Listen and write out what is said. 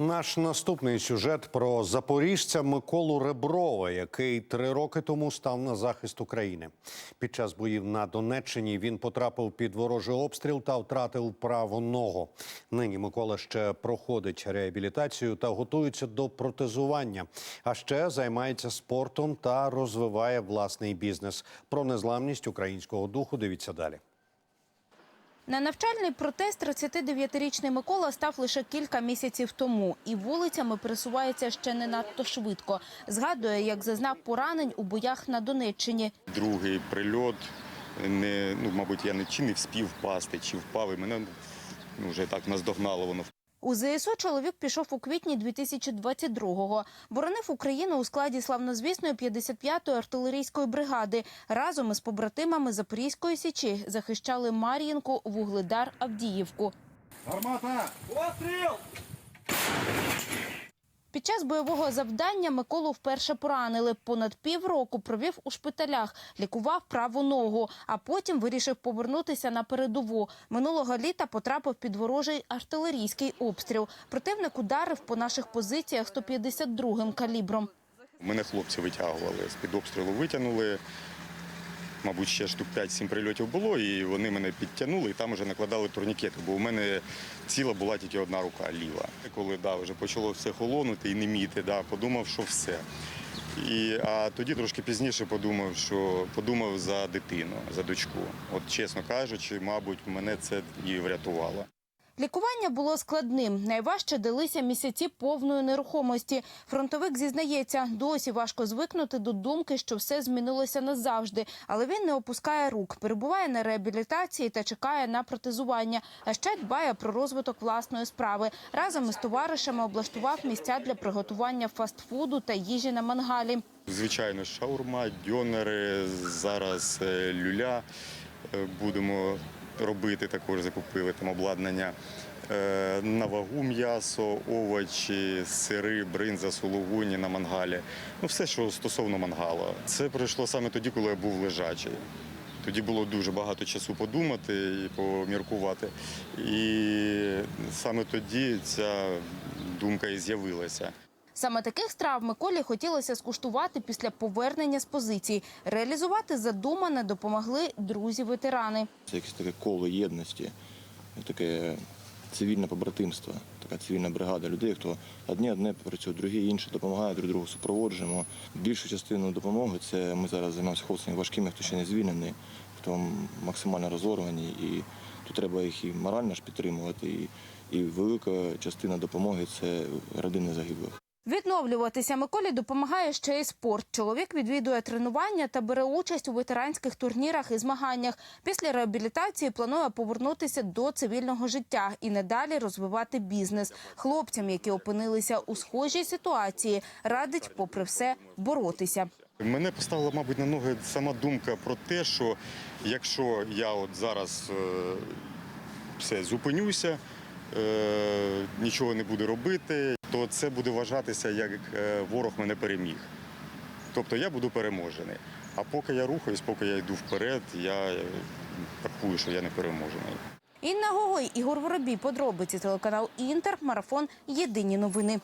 Наш наступний сюжет про запоріжця Миколу Реброва, який три роки тому став на захист України. Під час боїв на Донеччині він потрапив під ворожий обстріл та втратив праву ногу. Нині Микола ще проходить реабілітацію та готується до протезування. А ще займається спортом та розвиває власний бізнес. Про незламність українського духу. Дивіться далі. На навчальний протест 39-річний Микола став лише кілька місяців тому, і вулицями пересувається ще не надто швидко. Згадує, як зазнав поранень у боях на Донеччині. Другий прильот, не, ну, мабуть, я не чи не впасти, чи впав, і мене ну, вже так наздогнало воно. У ЗСУ чоловік пішов у квітні 2022-го. Боронив Україну у складі славнозвісної 55-ї артилерійської бригади. Разом із побратимами Запорізької січі захищали Мар'їнку, Вугледар, Авдіївку. Під час бойового завдання Миколу вперше поранили. Понад півроку провів у шпиталях, лікував праву ногу, а потім вирішив повернутися на передову. Минулого літа потрапив під ворожий артилерійський обстріл. Противник ударив по наших позиціях 152-м калібром. Мене хлопці витягували, з-під обстрілу витягнули. Мабуть, ще штук 5-7 прильотів було, і вони мене підтягнули, і там вже накладали турнікети, бо у мене ціла була тільки одна рука ліва. Коли да, вже почало все холонути і неміти, да, подумав, що все. І, а тоді трошки пізніше подумав, що подумав за дитину, за дочку. От чесно кажучи, мабуть, мене це і врятувало. Лікування було складним. Найважче далися місяці повної нерухомості. Фронтовик зізнається, досі важко звикнути до думки, що все змінилося назавжди. Але він не опускає рук, перебуває на реабілітації та чекає на протезування. А ще дбає про розвиток власної справи. Разом із товаришами облаштував місця для приготування фастфуду та їжі на мангалі. Звичайно, шаурма, дьонери, зараз е, люля е, будемо робити, також закупили там обладнання. Е, На вагу м'ясо, овочі, сири, бринза, сулугуні на мангалі. Ну, все, що стосовно мангала. Це пройшло саме тоді, коли я був лежачий. Тоді було дуже багато часу подумати і поміркувати. І саме тоді ця думка і з'явилася. Саме таких страв Миколі хотілося скуштувати після повернення з позицій. Реалізувати задумане допомогли друзі-ветерани. Це якесь таке коло єдності, таке цивільне побратимство, така цивільна бригада людей, хто одні одне працюють, другі інші допомагають, друг другу супроводжуємо. Більшу частину допомоги це ми зараз займаємося хлопцями важкими, хто ще не звільнений, хто максимально розорвані, і тут треба їх і морально ж підтримувати. І, і велика частина допомоги це родини загиблих. Відновлюватися Миколі допомагає ще й спорт. Чоловік відвідує тренування та бере участь у ветеранських турнірах і змаганнях. Після реабілітації планує повернутися до цивільного життя і надалі розвивати бізнес. Хлопцям, які опинилися у схожій ситуації, радить, попри все, боротися. Мене поставила, мабуть, на ноги сама думка про те, що якщо я от зараз е, все зупинюся, е, нічого не буду робити, то це буде вважатися, як е, ворог мене переміг. Тобто я буду переможений. А поки я рухаюсь, поки я йду вперед, я е, рахую, що я не переможений. Інна Гогой, Ігор Воробій, подробиці телеканал Інтер, марафон. Єдині новини.